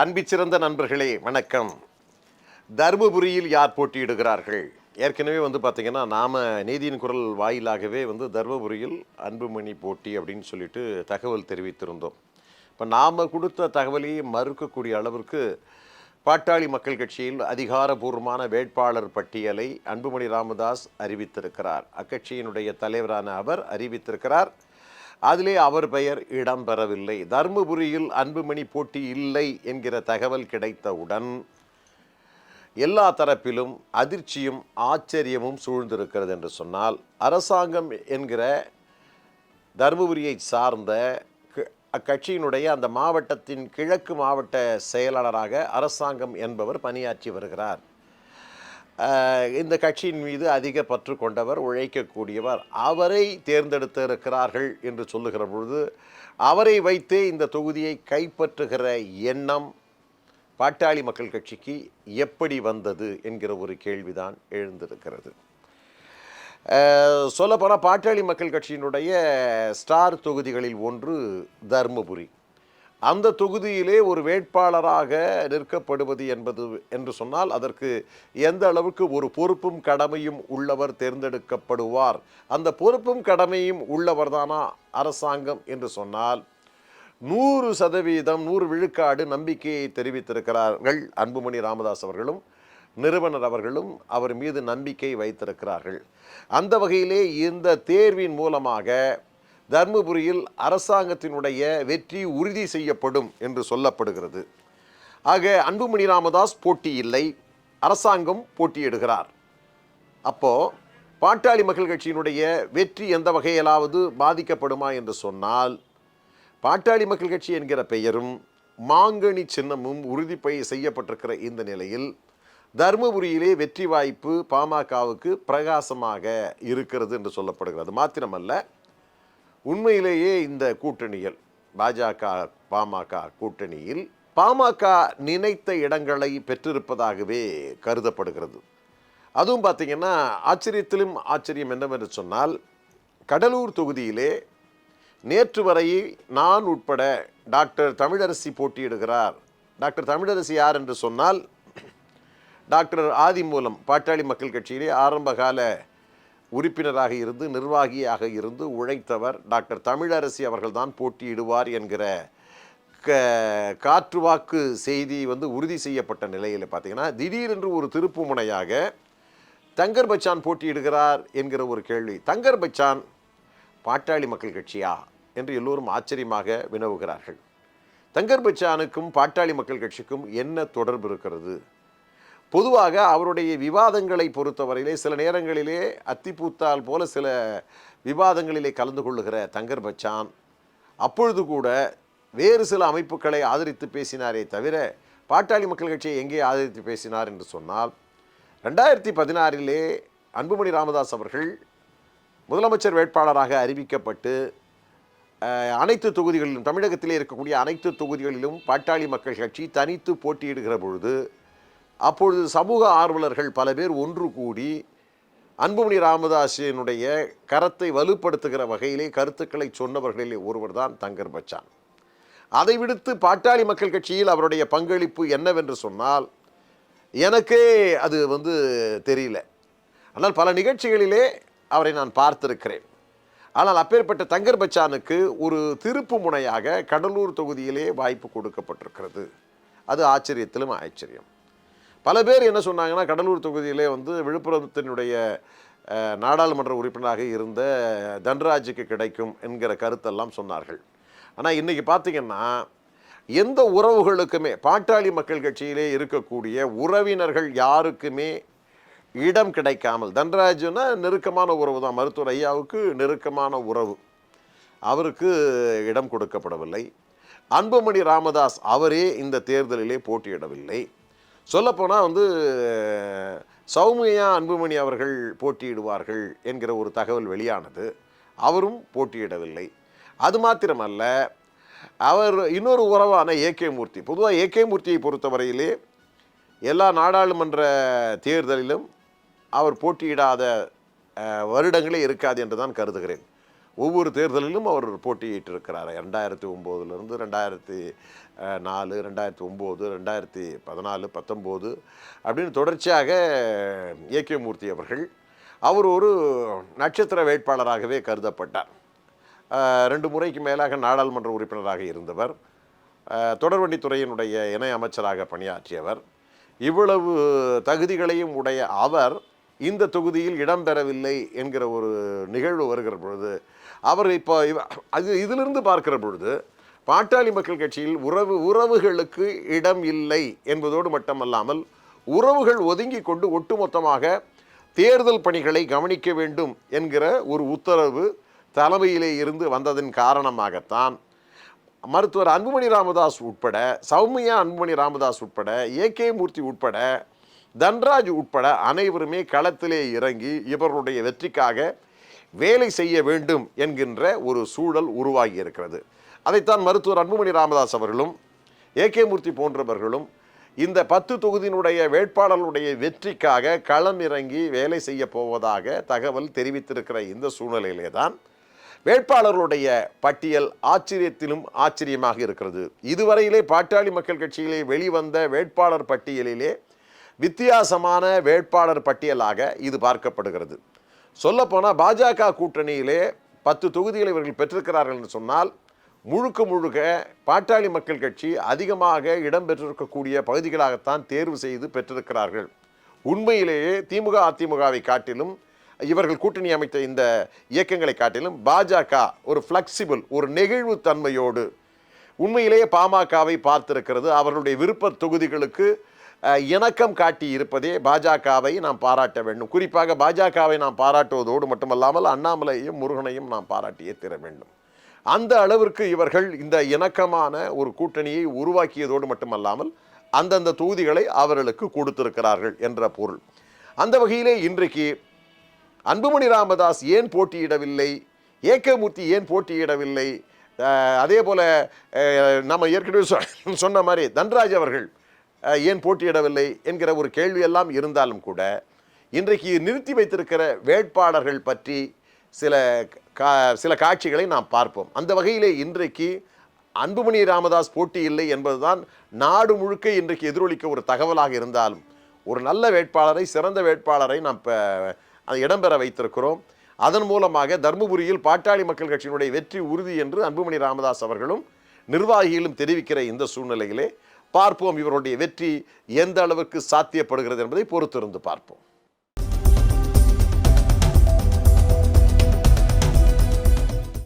அன்பிச்சிறந்த நண்பர்களே வணக்கம். தருமபுரியில் யார் போட்டியிடுகிறார்கள்? ஏற்கனவே வந்து பார்த்திங்கன்னா நாம் நீதியின் குரல் வாயிலாகவே வந்து தருமபுரியில் அன்புமணி போட்டி அப்படின்னு சொல்லிட்டு தகவல் தெரிவித்திருந்தோம். இப்போ நாம் கொடுத்த தகவலையே மறுக்கக்கூடிய அளவிற்கு பாட்டாளி மக்கள் கட்சியில் அதிகாரபூர்வமான வேட்பாளர் பட்டியலை அன்புமணி ராமதாஸ் அறிவித்திருக்கிறார். அக்கட்சியினுடைய தலைவரான அவர் அறிவித்திருக்கிறார். அதிலே அவர் பெயர் இடம்பெறவில்லை. தருமபுரியில் அன்புமணி போட்டி இல்லை என்கிற தகவல் கிடைத்தவுடன் எல்லா தரப்பிலும் அதிர்ச்சியும் ஆச்சரியமும் சூழ்ந்திருக்கிறது என்று சொன்னால் அரசாங்கம் என்கிற தருமபுரியை சார்ந்த அக்கட்சியினுடைய அந்த மாவட்டத்தின் கிழக்கு மாவட்ட செயலாளராக அரசாங்கம் என்பவர் பணியாற்றி வருகிறார். இந்த கட்சியின் மீது அதிக பற்று கொண்டவர் உழைக்கக்கூடியவர் அவரை தேர்ந்தெடுத்திருக்கிறார்கள் என்று சொல்லுகிற பொழுது அவரை வைத்தே இந்த தொகுதியை கைப்பற்றுகிற எண்ணம் பாட்டாளி மக்கள் கட்சிக்கு எப்படி வந்தது என்கிற ஒரு கேள்விதான் எழுந்திருக்கிறது. சொல்லப்போனால் பாட்டாளி மக்கள் கட்சியினுடைய ஸ்டார் தொகுதிகளில் ஒன்று தர்மபுரி. அந்த தொகுதியிலே ஒரு வேட்பாளராக நிற்கப்படுவது என்பது என்று சொன்னால் அதற்கு எந்த அளவுக்கு ஒரு பொறுப்பும் கடமையும் உள்ளவர் தேர்ந்தெடுக்கப்படுவார்? அந்த பொறுப்பும் கடமையும் உள்ளவர் தானா அரசாங்கம் என்று சொன்னால் நூறு சதவீதம் நூறு விழுக்காடு நம்பிக்கையை தெரிவித்திருக்கிறார்கள் அன்புமணி ராமதாஸ் அவர்களும் நிறுவனர் அவர்களும் அவர் மீது நம்பிக்கை வைத்திருக்கிறார்கள். அந்த வகையிலே இந்த தேர்வின் மூலமாக தர்மபுரியில் அரசாங்கத்தினுடைய வெற்றி உறுதி செய்யப்படும் என்று சொல்லப்படுகிறது. ஆக அன்புமணி ராமதாஸ் போட்டி இல்லை. அரசாங்கம் போட்டியிடுகிறார். அப்போ பாட்டாளி மக்கள் கட்சியினுடைய வெற்றி எந்த வகையிலாவது பாதிக்கப்படுமா என்று சொன்னால் பாட்டாளி மக்கள் கட்சி என்கிற பெயரும் மாங்கனி சின்னமும் உறுதி பை- செய்யப்பட்டிருக்கிற இந்த நிலையில் தருமபுரியிலே வெற்றி வாய்ப்பு பாமகவுக்கு பிரகாசமாக இருக்கிறது என்று சொல்லப்படுகிறது. மாத்திரமல்ல உண்மையிலேயே இந்த கூட்டணிகள் பாஜக பாமக கூட்டணியில் பாமக நினைத்த இடங்களை பெற்றிருப்பதாகவே கருதப்படுகிறது. அதுவும் பார்த்தீங்கன்னா ஆச்சரியத்திலும் ஆச்சரியம் என்னவென்று சொன்னால் கடலூர் தொகுதியிலே நேற்று வரை நான் உட்பட டாக்டர் தமிழரசி போட்டியிடுகிறார். டாக்டர் தமிழரசி யார் என்று சொன்னால் டாக்டர் ஆதி மூலம் பாட்டாளி மக்கள் கட்சியிலே ஆரம்பகால உறுப்பினராக இருந்து நிர்வாகியாக இருந்து உழைத்தவர் டாக்டர் தமிழரசி அவர்கள்தான் போட்டியிடுவார் என்கிற க காற்று வாக்கு செய்தி வந்து உறுதி செய்யப்பட்ட நிலையில் பார்த்தீங்கன்னா திடீரென்று ஒரு திருப்பு முனையாக தங்கர் பச்சான் போட்டியிடுகிறார் என்கிற ஒரு கேள்வி. தங்கர் பச்சான் பாட்டாளி மக்கள் கட்சியா என்று எல்லோரும் ஆச்சரியமாக வினவுகிறார்கள். தங்கர் பச்சானுக்கும் பாட்டாளி மக்கள் கட்சிக்கும் என்ன தொடர்பு இருக்கிறது? பொதுவாக அவருடைய விவாதங்களை பொறுத்தவரையிலே சில நேரங்களிலே அத்திப்பூத்தால் போல சில விவாதங்களிலே கலந்து கொள்ளுகிற தங்கர் பச்சான் அப்பொழுது கூட வேறு சில அமைப்புகளை ஆதரித்து பேசினாரே தவிர பாட்டாளி மக்கள் கட்சியை எங்கே ஆதரித்து பேசினார் என்று சொன்னால் ரெண்டாயிரத்தி பதினாறிலே அன்புமணி ராமதாஸ் அவர்கள் முதலமைச்சர் வேட்பாளராக அறிவிக்கப்பட்டு அனைத்து தொகுதிகளிலும் தமிழகத்திலே இருக்கக்கூடிய அனைத்து தொகுதிகளிலும் பாட்டாளி மக்கள் கட்சி தனித்து போட்டியிடுகிற பொழுது அப்பொழுது சமூக ஆர்வலர்கள் பல பேர் ஒன்று கூடி அன்புமணி ராமதாஸினுடைய கரத்தை வலுப்படுத்துகிற வகையிலே கருத்துக்களை சொன்னவர்களிலே ஒருவர் தான் தங்கர் பச்சான். அதை விடுத்து பாட்டாளி மக்கள் கட்சியில் அவருடைய பங்களிப்பு என்னவென்று சொன்னால் எனக்கே அது வந்து தெரியல. ஆனால் பல நிகழ்ச்சிகளிலே அவரை நான் பார்த்திருக்கிறேன். ஆனால் அப்பேற்பட்ட தங்கர் பச்சானுக்கு ஒரு திருப்பு முனையாக கடலூர் தொகுதியிலே வாய்ப்பு கொடுக்கப்பட்டிருக்கிறது. அது ஆச்சரியத்திலும் ஆச்சரியம். பல பேர் என்ன சொன்னாங்கன்னா கடலூர் தொகுதியிலே வந்து விழுப்புரத்தினுடைய நாடாளுமன்ற உறுப்பினராக இருந்த தன்ராஜுக்கு கிடைக்கும் என்கிற கருத்தெல்லாம் சொன்னார்கள். ஆனால் இன்றைக்கி பார்த்தீங்கன்னா எந்த உறவுகளுக்குமே பாட்டாளி மக்கள் கட்சியிலே இருக்கக்கூடிய உறவினர்கள் யாருக்குமே இடம் கிடைக்காமல் தன்ராஜுனா நெருக்கமான உறவு தான். மருத்துவர் ஐயாவுக்கு நெருக்கமான உறவு. அவருக்கு இடம் கொடுக்கப்படவில்லை. அன்புமணி ராமதாஸ் அவரே இந்த தேர்தலிலே போட்டியிடவில்லை. சொல்லப்போனால் வந்து சௌமியா அன்புமணி அவர்கள் போட்டியிடுவார்கள் என்கிற ஒரு தகவல் வெளியானது. அவரும் போட்டியிடவில்லை. அது மாத்திரமல்ல அவர் இன்னொரு உறவான ஏகே மூர்த்தி. பொதுவாக ஏகே மூர்த்தியை பொறுத்தவரையிலே எல்லா நாடாளுமன்ற தேர்தலிலும் அவர் போட்டியிடாத வருடங்களே இருக்காது என்று தான் கருதுகிறேன். ஒவ்வொரு தேர்தலிலும் அவர் போட்டியிட்டிருக்கிறார். ரெண்டாயிரத்தி ஒம்போதுலேருந்து ரெண்டாயிரத்தி நாலு ரெண்டாயிரத்தி ஒம்பது ரெண்டாயிரத்தி பதினாலு பத்தொம்போது அப்படின்னு தொடர்ச்சியாக ஏகே மூர்த்தி அவர்கள் அவர் ஒரு நட்சத்திர வேட்பாளராகவே கருதப்பட்டார். ரெண்டு முறைக்கு மேலாக நாடாளுமன்ற உறுப்பினராக இருந்தவர். தொடர்வண்டித்துறையினுடைய இணை அமைச்சராக பணியாற்றியவர். இவ்வளவு தகுதிகளையும் உடைய அவர் இந்த தொகுதியில் இடம்பெறவில்லை என்கிற ஒரு நிகழ்வு வருகிற பொழுது அவர் இப்போ அது இதிலிருந்து பார்க்கிற பொழுது பாட்டாளி மக்கள் கட்சியில் உறவு உறவுகளுக்கு இடம் இல்லை என்பதோடு மட்டுமல்லாமல் உறவுகள் ஒதுங்கி கொண்டு ஒட்டுமொத்தமாக தேர்தல் பணிகளை கவனிக்க வேண்டும் என்கிற ஒரு உத்தரவு தலைமையிலே இருந்து வந்ததன் காரணமாகத்தான் மருத்துவர் அன்புமணி ராமதாஸ் உட்பட சௌமியா அன்புமணி ராமதாஸ் உட்பட ஏகே மூர்த்தி உட்பட தன்ராஜ் உட்பட அனைவருமே களத்திலே இறங்கி இவர்களுடைய வெற்றிக்காக வேலை செய்ய வேண்டும் என்கின்ற ஒரு சூழல் உருவாகி இருக்கிறது அதைத்தான் மருத்துவர் அன்புமணி ராமதாஸ் அவர்களும் ஏகே மூர்த்தி போன்றவர்களும் இந்த பத்து தொகுதியினுடைய வேட்பாளர்களுடைய வெற்றிக்காக களம் இறங்கி வேலை செய்ய போவதாக தகவல் தெரிவித்திருக்கிற இந்த சூழ்நிலையிலே தான் வேட்பாளர்களுடைய பட்டியல் ஆச்சரியத்திலும் ஆச்சரியமாக இருக்கிறது. இதுவரையிலே பாட்டாளி மக்கள் கட்சியிலே வெளிவந்த வேட்பாளர் பட்டியலிலே வித்தியாசமான வேட்பாளர் பட்டியலாக இது பார்க்கப்படுகிறது. சொல்லப்போனால் பாஜக கூட்டணியிலே பத்து தொகுதிகளை இவர்கள் பெற்றிருக்கிறார்கள் என்று சொன்னால் முழுக்க முழுக்க பாட்டாளி மக்கள் கட்சி அதிகமாக இடம்பெற்றிருக்கக்கூடிய பகுதிகளாகத்தான் தேர்வு செய்து பெற்றிருக்கிறார்கள். உண்மையிலேயே திமுக அதிமுகவை காட்டிலும் இவர்கள் கூட்டணி அமைத்த இந்த இயக்கங்களை காட்டிலும் பாஜக ஒரு ஃப்ளெக்சிபிள் ஒரு நெகிழ்வுத்தன்மையோடு உண்மையிலேயே பாமகவை பார்த்திருக்கிறது. அவர்களுடைய விருப்ப தொகுதிகளுக்கு இணக்கம் காட்டி இருப்பதே பாஜகவை நாம் பாராட்ட வேண்டும். குறிப்பாக பாஜகவை நாம் பாராட்டுவதோடு மட்டுமல்லாமல் அண்ணாமலையும் முருகனையும் நாம் பாராட்டியே தீர வேண்டும். அந்த அளவிற்கு இவர்கள் இந்த இணக்கமான ஒரு கூட்டணியை உருவாக்கியதோடு மட்டுமல்லாமல் அந்தந்த தொகுதிகளை அவர்களுக்கு கொடுத்திருக்கிறார்கள் என்ற பொருள். அந்த வகையிலே இன்றைக்கு அன்புமணி ராமதாஸ் ஏன் போட்டியிடவில்லை? ஏகமூர்த்தி ஏன் போட்டியிடவில்லை? அதே போல நம்ம ஏற்கனவே சொன்ன மாதிரி தன்ராஜ் அவர்கள் ஏன் போட்டியிடவில்லை என்கிற ஒரு கேள்வியெல்லாம் இருந்தாலும் கூட இன்றைக்கு நிறுத்தி வைத்திருக்கிற வேட்பாளர்கள் பற்றி சில கா சில காட்சிகளை நாம் பார்ப்போம். அந்த வகையிலே இன்றைக்கு அன்புமணி ராமதாஸ் போட்டி இல்லை என்பதுதான் நாடு முழுக்க இன்றைக்கு எதிரொலிக்க ஒரு தகவலாக இருந்தாலும் ஒரு நல்ல வேட்பாளரை சிறந்த வேட்பாளரை நாம் இப்போ இடம்பெற வைத்திருக்கிறோம். அதன் மூலமாக தர்மபுரியில் பாட்டாளி மக்கள் கட்சியினுடைய வெற்றி உறுதி என்று அன்புமணி ராமதாஸ் அவர்களும் நிர்வாகிகளும் தெரிவிக்கிற இந்த சூழ்நிலையிலே பார்ப்போம் இவருடைய வெற்றி எந்த அளவுக்கு சாத்தியப்படுகிறது என்பதை பொறுத்திருந்து பார்ப்போம்.